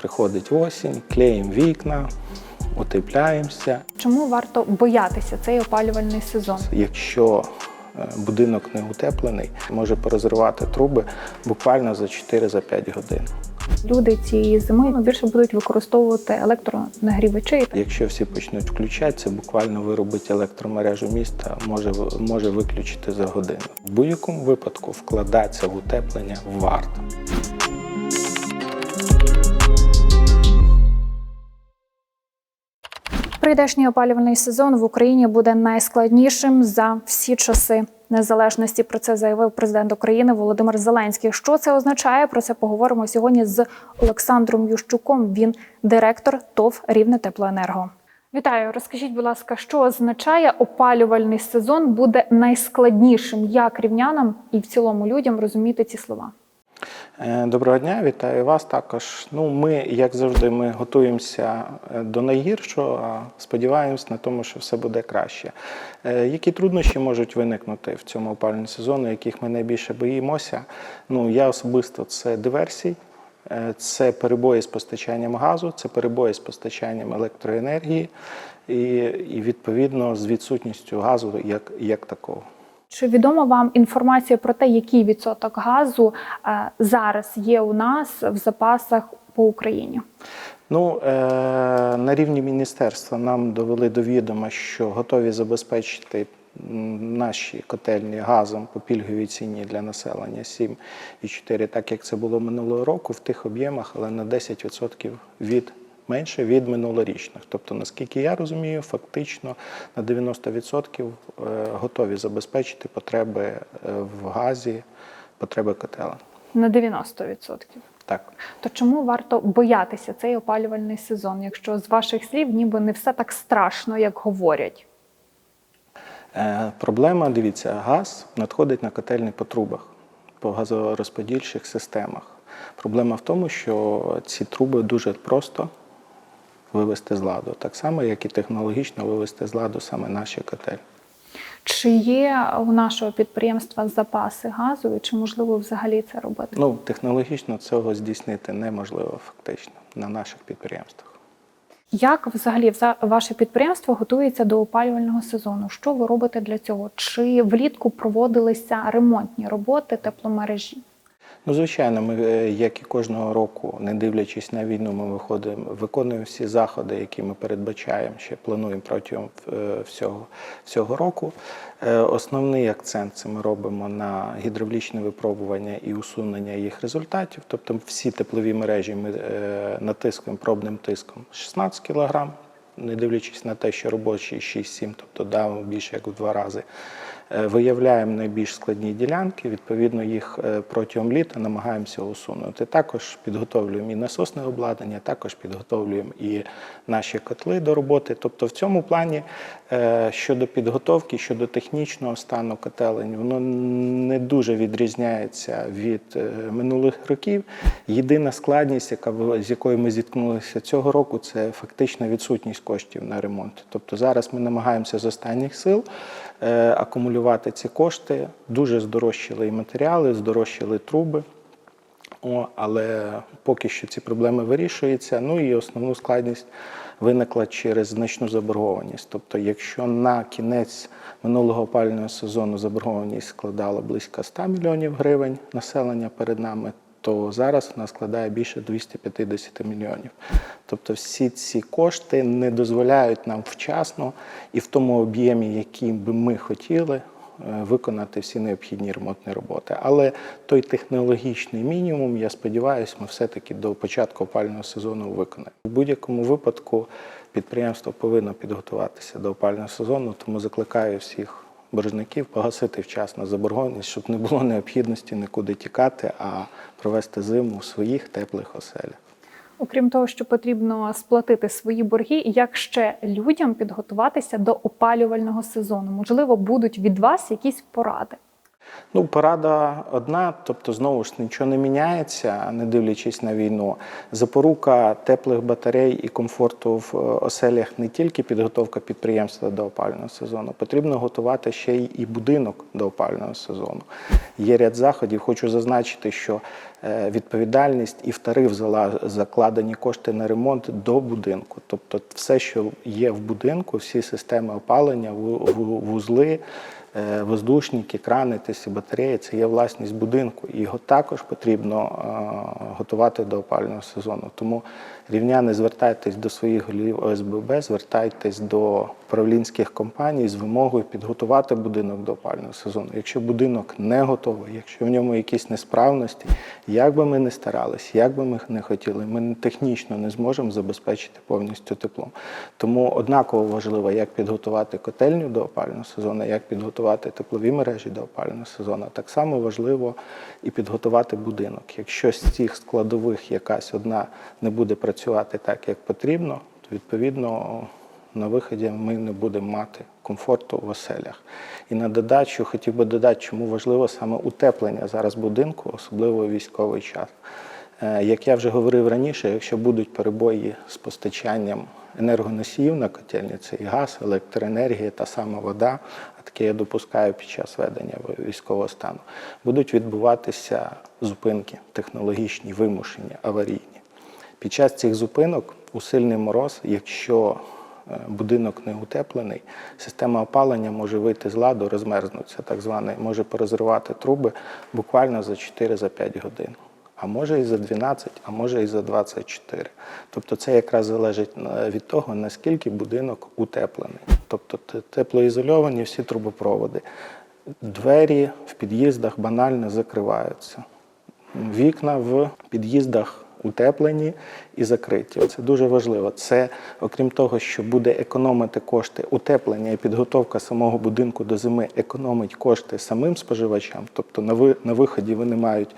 Приходить осінь, клеїмо вікна, утепляємося. Чому варто боятися цей опалювальний сезон? Якщо е, будинок не утеплений, може порозривати труби буквально за 4-5 годин. Люди цієї зими більше будуть використовувати електронагрівачі. Якщо всі почнуть включатися, буквально виробить електромережу міста, може, може виключити за годину. В будь-якому випадку вкладатися в утеплення варто. Прийдешній опалювальний сезон в Україні буде найскладнішим за всі часи незалежності. Про це заявив президент України Володимир Зеленський. Що це означає? Про це поговоримо сьогодні з Олександром Ющуком. Він директор ТОВ Рівне Теплоенерго. Вітаю, розкажіть, будь ласка, що означає опалювальний сезон буде найскладнішим? Як рівнянам і в цілому людям розуміти ці слова? Е, Доброго дня, вітаю вас також. Ну, ми, як завжди, ми готуємося е, до найгіршого, а сподіваємось на тому, що все буде краще. Е, Які труднощі можуть виникнути в цьому опалювальному сезону, яких ми найбільше боїмося? Ну, я особисто це диверсій. Це перебої з постачанням газу, це перебої з постачанням електроенергії і, і відповідно з відсутністю газу як, як такого. Чи відома вам інформація про те, який відсоток газу е, зараз є у нас в запасах по Україні? Ну, е, на рівні міністерства нам довели до відома, що готові забезпечити наші котельні газом по пільговій ціні для населення 7,4, так як це було минулого року в тих об'ємах, але на 10% від менше від минулорічних. Тобто, наскільки я розумію, фактично на 90% е, готові забезпечити потреби е, в газі, потреби котелень. На 90%. Так. То чому варто боятися цей опалювальний сезон, якщо з ваших слів ніби не все так страшно, як говорять? Е, Проблема, дивіться, газ надходить на котельні по трубах, по газорозподільчих системах. Проблема в тому, що ці труби дуже просто вивести з ладу, так само, як і технологічно вивести з ладу саме наші котельні. Чи є у нашого підприємства запаси газу, і чи можливо взагалі це робити? Ну, технологічно цього здійснити неможливо фактично на наших підприємствах. Як взагалі вза- ваше підприємство готується до опалювального сезону? Що ви робите для цього? Чи влітку проводилися ремонтні роботи тепломережі? Ну, звичайно, ми, е, як і кожного року, не дивлячись на війну, ми виходимо, виконуємо всі заходи, які ми передбачаємо, ще плануємо протягом е, всього, всього року. Е, Основний акцент це ми робимо на гідравлічне випробування і усунення їх результатів. Тобто всі теплові мережі ми натискуємо пробним тиском 16 кг, не дивлячись на те, що робочий 6-7, тобто дав більше як в два рази. Е, Виявляємо найбільш складні ділянки, відповідно, їх е, протягом літа намагаємося усунути. Також підготовлюємо і насосне обладнання, також підготовлюємо і наші котли до роботи. Тобто, в цьому плані е, щодо підготовки, щодо технічного стану котелень, воно не дуже відрізняється від минулих років. Єдина складність, яка з якою ми зіткнулися цього року, це фактична відсутність коштів на ремонт. Тобто зараз ми намагаємося з останніх сил акумулювати ці кошти. Дуже здорожчали і матеріали, здорожчали труби. О, але поки що ці проблеми вирішуються. Ну і основну складність виникла через значну заборгованість. Тобто, якщо на кінець минулого опалювального сезону заборгованість складала близько 100 мільйонів гривень населення перед нами, то зараз вона складає більше 250 мільйонів. Тобто всі ці кошти не дозволяють нам вчасно і в тому об'ємі, який би ми хотіли, е, виконати всі необхідні ремонтні роботи. Але той технологічний мінімум, я сподіваюся, ми все-таки до початку опалювального сезону виконаємо. У будь-якому випадку підприємство повинно підготуватися до опалювального сезону, тому закликаю всіх боржників погасити вчасно заборгованість, щоб не було необхідності нікуди тікати, а провести зиму у своїх теплих оселях. Окрім того, що потрібно сплатити свої борги, як ще людям підготуватися до опалювального сезону? Можливо, будуть від вас якісь поради. Ну, порада одна, тобто знову ж нічого не міняється, не дивлячись на війну. Запорука теплих батарей і комфорту в е, оселях не тільки підготовка підприємства до опалювального сезону, потрібно готувати ще й і будинок до опалювального сезону. Є ряд заходів. Хочу зазначити, що е, відповідальність і в тариф закладені кошти на ремонт до будинку. Тобто, все, що є в будинку, всі системи опалення, ву- ву- вузли. Е, Воздушники, крани, тисі батареї це є власність будинку, його також потрібно е, готувати до опалювального сезону. Тому рівняни звертайтесь до своїх голів ОСББ, звертайтесь до управлінських компаній з вимогою підготувати будинок до опалювального сезону. Якщо будинок не готовий, якщо в ньому якісь несправності, як би ми не старались, як би ми не хотіли, ми технічно не зможемо забезпечити повністю теплом. Тому однаково важливо, як підготувати котельню до опалювального сезону, як підготувати теплові мережі до опалювального сезону. Так само важливо і підготувати будинок. Якщо з цих складових якась одна не буде працювати так, як потрібно, то відповідно на виході ми не будемо мати комфорту в оселях. І на додачу хотів би додати, чому важливо саме утеплення зараз будинку, особливо військовий час. Е, Як я вже говорив раніше, якщо будуть перебої з постачанням енергоносіїв на котельні, це і газ, електроенергія, та сама вода, а таке я допускаю під час ведення військового стану, будуть відбуватися зупинки технологічні, вимушені, аварійні. Під час цих зупинок у сильний мороз, якщо е, будинок не утеплений, система опалення може вийти з ладу, розмерзнутися, так званий, може порозривати труби буквально за 4-5 годин. А може і за 12, а може і за 24. Тобто це якраз залежить е, від того, наскільки будинок утеплений. Тобто теплоізольовані всі трубопроводи. Двері в під'їздах банально закриваються. Вікна в під'їздах утеплені і закриті. Це дуже важливо. Це, окрім того, що буде економити кошти утеплення і підготовка самого будинку до зими, економить кошти самим споживачам. Тобто на ви- на виході вони мають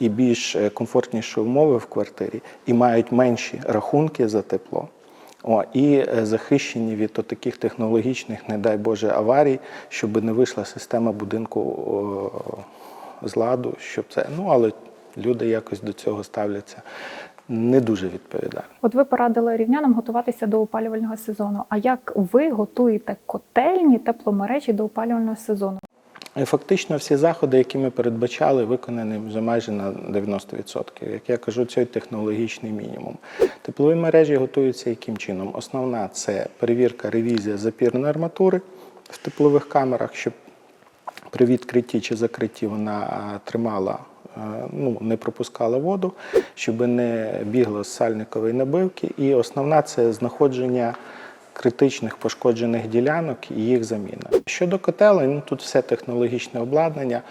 і більш е, комфортніші умови в квартирі, і мають менші рахунки за тепло. О, і е, захищені від таких технологічних, не дай Боже, аварій, щоб не вийшла система будинку о, з ладу, щоб це. Ну але люди якось до цього ставляться не дуже відповідально. От ви порадили рівнянам готуватися до опалювального сезону. А як ви готуєте котельні тепломережі до опалювального сезону? І фактично всі заходи, які ми передбачали, виконані вже майже на 90%. Як я кажу, це технологічний мінімум. Теплові мережі готуються яким чином? Основна це перевірка, ревізія запірної арматури в теплових камерах, щоб при відкритті чи закритті вона тримала, е, ну, не пропускала воду, щоб не бігло з сальникової набивки. І основна це знаходження критичних пошкоджених ділянок і їх заміна. Щодо котелень, ну, тут все технологічне обладнання.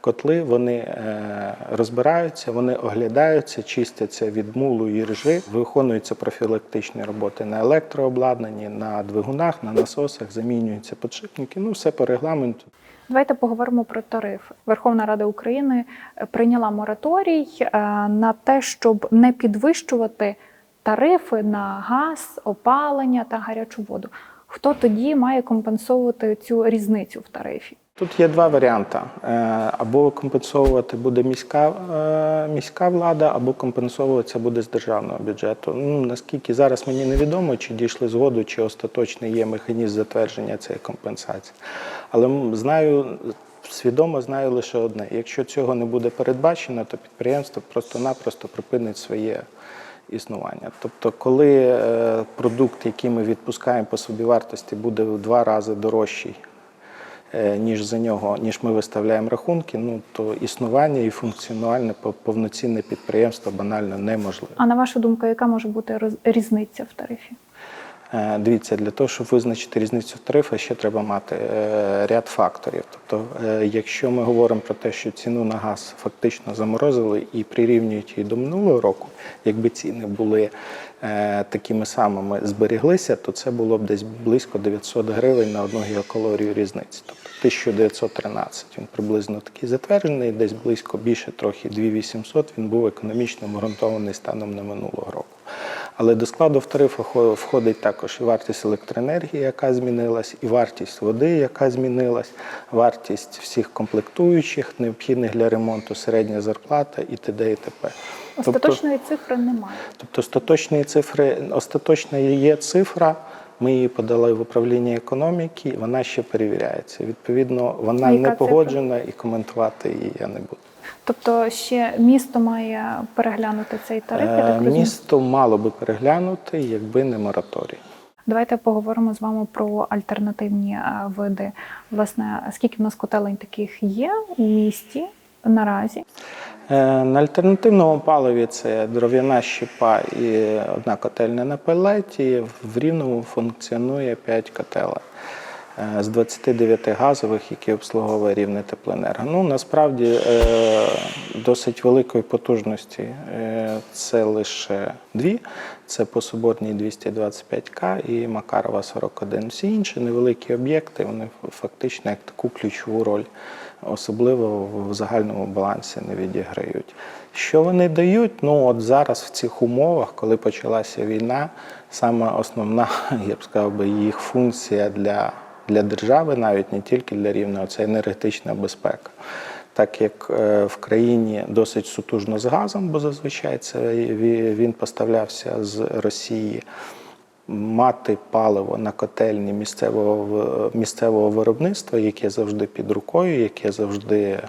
Котли вони е, розбираються, вони оглядаються, чистяться від мулу і ржи, виконуються профілактичні роботи на електрообладнанні, на двигунах, на насосах, замінюються подшипники. Ну, все по регламенту. Давайте поговоримо про тариф. Верховна Рада України е, прийняла мораторій е, на те, щоб не підвищувати тарифи на газ, опалення та гарячу воду. Хто тоді має компенсовувати цю різницю в тарифі? Тут є два варіанти: Е, або компенсовувати буде міська, е, міська влада, або компенсовуватися буде з державного бюджету. Ну наскільки зараз мені невідомо, чи дійшли згоду, чи остаточний є механізм затвердження цієї компенсації. Але знаю. Свідомо знаю лише одне: якщо цього не буде передбачено, то підприємство просто-напросто припинить своє існування. Тобто, коли е, продукт, який ми відпускаємо по собівартості, буде в два рази дорожчий ніж за нього, ніж ми виставляємо рахунки, ну то існування і функціональне пов- повноцінне підприємство банально неможливо. А на вашу думку, яка може бути різниця в тарифі? Е, Дивіться, для того, щоб визначити різницю в тарифах, ще треба мати е, ряд факторів. Тобто, е, якщо ми говоримо про те, що ціну на газ фактично заморозили і прирівнюють її до минулого року, якби ціни були такими самими зберіглися, то це було б десь близько 900 гривень на одну гігакалорію різниці. Тобто 1913 він приблизно такий затверджений, десь близько більше трохи 2800 він був економічно обґрунтований станом на минулого року. Але до складу в тарифах входить також і вартість електроенергії, яка змінилась, і вартість води, яка змінилась, вартість всіх комплектуючих, необхідних для ремонту, середня зарплата і т.д. і т.п. Тобто- Остаточної цифри немає. Тобто остаточні цифри, остаточна є цифра. Ми її подали в управління економіки, вона ще перевіряється. Відповідно, вона яка не цифра? погоджена і коментувати її я не буду. Тобто ще місто має переглянути цей тариф. я Е, так? Місто мало би переглянути, якби не мораторій. Давайте поговоримо з вами про альтернативні е, види. Власне, скільки в нас котелень таких є у місті наразі? Е, На альтернативному паливі це дров'яна щепа і одна котельня на пелеті. В рівному функціонує 5 котелень з 29 газових, які обслуговує рівне теплоенерго. Ну насправді е, досить великої потужності е, це лише дві. Це по Соборній 225К і Макарова 41. Всі інші невеликі об'єкти, вони фактично як таку ключову роль, особливо в загальному балансі не відіграють. Що вони дають? Ну от зараз в цих умовах, коли почалася війна, саме основна, я б сказав би, їх функція для, для держави, навіть не тільки для рівного, це енергетична безпека. Так як е, в країні досить сутужно з газом, бо зазвичай це він поставлявся з Росії. Мати паливо на котельні місцевого місцевого виробництва, яке завжди під рукою, яке завжди е,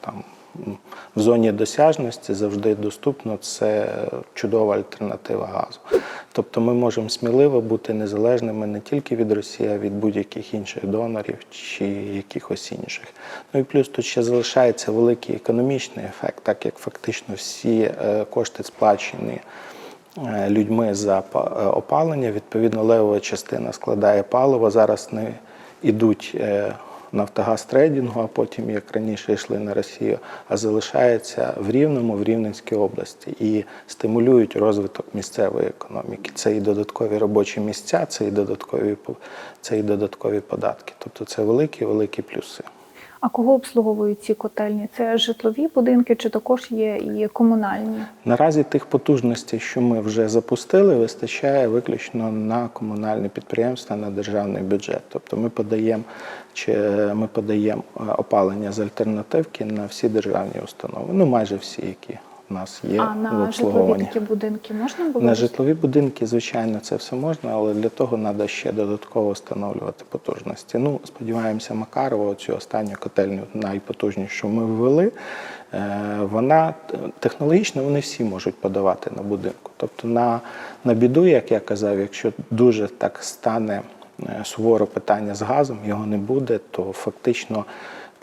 там в зоні досяжності, завжди доступно. Це чудова альтернатива газу. Тобто ми можемо сміливо бути незалежними не тільки від Росії, а від будь-яких інших донорів чи якихось інших. Ну і плюс тут ще залишається великий економічний ефект, так як фактично всі е, кошти сплачені е, людьми за е, опалення. Відповідно, левова частина складає паливо. Зараз не йдуть Нафтогаз трейдингу, а потім, як раніше, йшли на Росію, а залишається в Рівному, в Рівненській області і стимулюють розвиток місцевої економіки. Це і додаткові робочі місця, це і додаткові це і додаткові податки. Тобто це великі, великі плюси. А кого обслуговують ці котельні? Це житлові будинки чи також є і комунальні? Наразі тих потужностей, що ми вже запустили, вистачає виключно на комунальне підприємства, на державний бюджет. Тобто ми подаємо чи ми подаємо е, опалення з альтернативки на всі державні установи. Ну майже всі, які в нас є а в на житлові такі будинки можна було? На житлові будинки, звичайно, це все можна, але для того треба ще додатково встановлювати потужності. Ну, сподіваємося, Макарова, цю останню котельню найпотужнішу ми ввели. Е, Вона технологічно вони всі можуть подавати на будинку. Тобто на, на біду, як я казав, якщо дуже так стане е, суворо питання з газом, його не буде, то фактично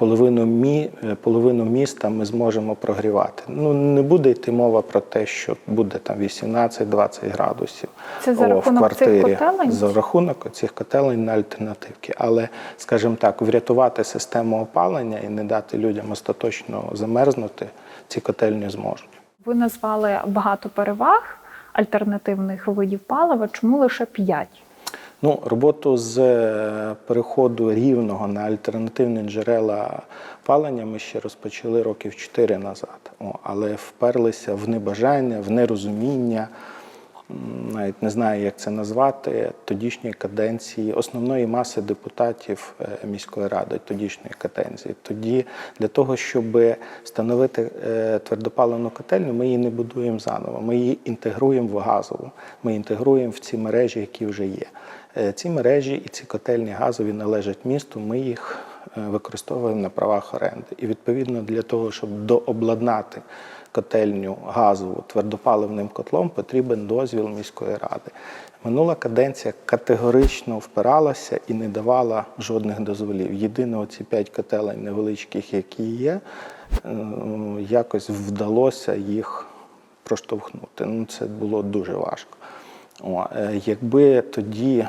половину, мі, е, половину міста ми зможемо прогрівати. Ну не буде йти мова про те, що буде там 18-20 градусів Це за о, в рахунок цих котелень? За рахунок цих котелень на альтернативки. Але, скажімо так, врятувати систему опалення і не дати людям остаточно замерзнути, ці котельні зможуть. Ви назвали багато переваг альтернативних видів палива. Чому лише п'ять? Ну, роботу з е, переходу рівного на альтернативні джерела палення ми ще розпочали років 4 назад. О, але вперлися в небажання, в нерозуміння, навіть не знаю, як це назвати, тодішньої каденції основної маси депутатів е, міської ради тодішньої каденції. Тоді для того, щоб встановити е, твердопаливну котельню, ми її не будуємо заново. Ми її інтегруємо в газову. Ми інтегруємо в ці мережі, які вже є. Е, Ці мережі і ці котельні газові належать місту. Ми їх е, використовуємо на правах оренди. І відповідно для того, щоб дообладнати котельню газову твердопаливним котлом, потрібен дозвіл міської ради. Минула каденція категорично впиралася і не давала жодних дозволів. Єдине, оці п'ять котелень невеличких, які є, е, якось вдалося їх проштовхнути. Ну, це було дуже важко. О, е, якби тоді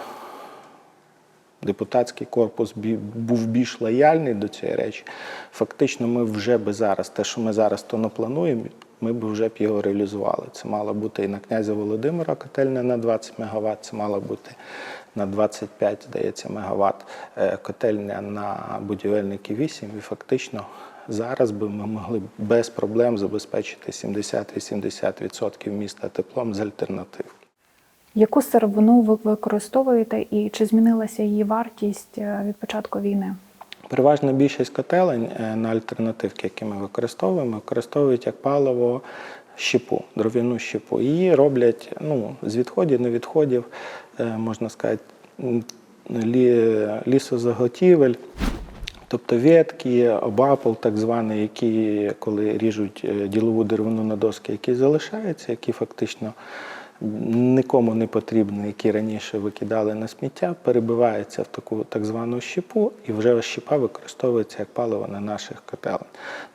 депутатський корпус був більш лояльний до цієї речі, фактично ми вже би зараз, те, що ми зараз то не плануємо, ми б вже б його реалізували. Це мала бути і на князя Володимира котельня на 20 МВт, це мала бути на 25, здається, МВт, котельня на будівельники 8, і фактично зараз би ми могли без проблем забезпечити 70-80% міста теплом з альтернативки. Яку сировину ви використовуєте і чи змінилася її вартість е, від початку війни? Переважна більшість котелень е, на альтернативки, які ми використовуємо, використовують як паливо щепу, дров'яну щепу. Її роблять ну, з відходів, не відходів, е, можна сказати, лісозаготівель. Тобто ветки, обапл, так званий, які коли ріжуть ділову деревину на доски, які залишаються, які фактично нікому не потрібні, які раніше викидали на сміття, перебиваються в таку так звану щепу, і вже щепа використовується як паливо на наших котелень.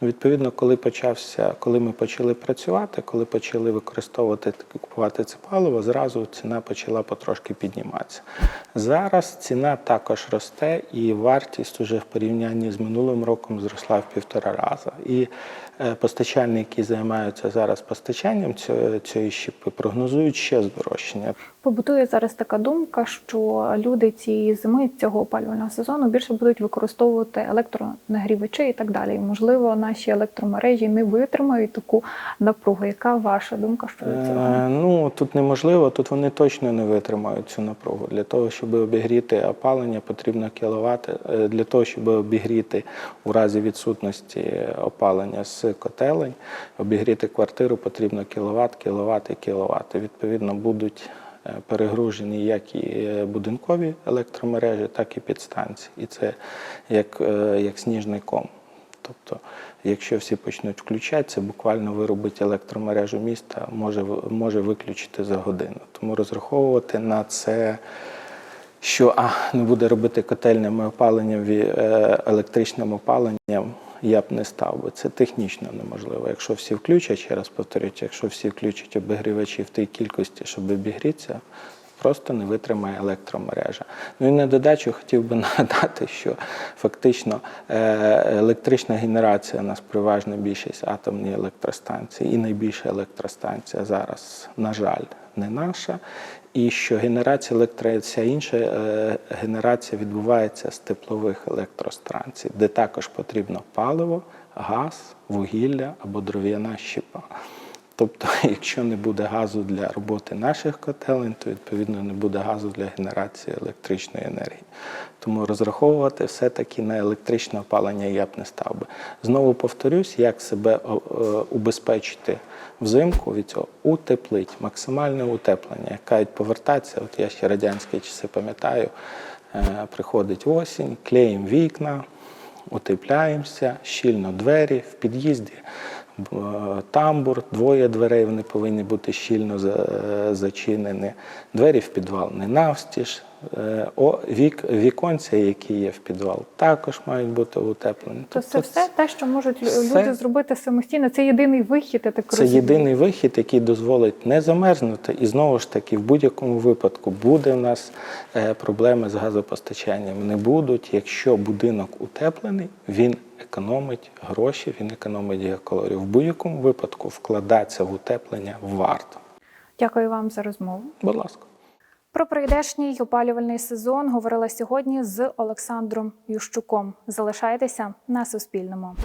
Ну, відповідно, коли почався, коли ми почали працювати, коли почали використовувати купувати це паливо, зразу ціна почала потрошки підніматися. Зараз ціна також росте, і вартість уже в порівнянні з минулим роком зросла в півтора рази. І постачальники, які займаються зараз постачанням цієї щепи, прогнозують ще здорожчання. Побутує зараз така думка, що люди цієї зими цього опалювального сезону більше будуть використовувати електронагрівачі і так далі. І, можливо, наші електромережі не витримають таку напругу. Яка ваша думка щодо цього? Е, Ну тут неможливо, тут вони точно не витримають цю напругу. Для того, щоб обігріти опалення, потрібно кіловат. Е, Для того, щоб обігріти у разі відсутності опалення з котелень, обігріти квартиру потрібно кіловат, кіловат і кіловат. Відповідно, будуть е, перегружені як і е, будинкові електромережі, так і підстанції. І це як, е, як сніжний ком. Тобто, якщо всі почнуть включатися, буквально виробить електромережу міста, може, може виключити за годину. Тому розраховувати на це, що а, не буде робити котельними опаленням, електричним опаленням, я б не став би. Це технічно неможливо. Якщо всі включать, ще раз повторюю, якщо всі включать обігрівачі в тій кількості, щоб обігрітися, просто не витримає електромережа. Ну і на додачу хотів би нагадати, що фактично е, електрична генерація у нас переважна більшість атомні електростанції, і найбільша електростанція зараз, на жаль, не наша. І що генерація електро, вся інша е, генерація відбувається з теплових електростанцій, де також потрібно паливо, газ, вугілля або дров'яна щепа. Тобто, якщо не буде газу для роботи наших котелень, то відповідно не буде газу для генерації електричної енергії. Тому розраховувати все-таки на електричне опалення я б не став би. Знову повторюсь, як себе е, убезпечити взимку від цього утеплить, максимальне утеплення. Як кажуть, повертатися, от я ще радянські часи пам'ятаю, е, приходить осінь, клеїмо вікна, утепляємося, щільно двері в під'їзді. Тамбур, двоє дверей вони повинні бути щільно зачинені. Двері в підвал не навстіж. Е, вік, віконця, які є в підвал, також мають бути утеплені. То це Тобто все те, що можуть все- люди зробити самостійно. Це єдиний вихід, я так це розумію. єдиний вихід, який дозволить не замерзнути, і знову ж таки, в будь-якому випадку буде в нас е, проблеми з газопостачанням. Не будуть, якщо будинок утеплений, він економить гроші, він економить геокалорію. В будь-якому випадку вкладатися в утеплення варто. Дякую вам за розмову. Будь ласка. Про прийдешній опалювальний сезон говорила сьогодні з Олександром Ющуком. Залишайтеся на Суспільному.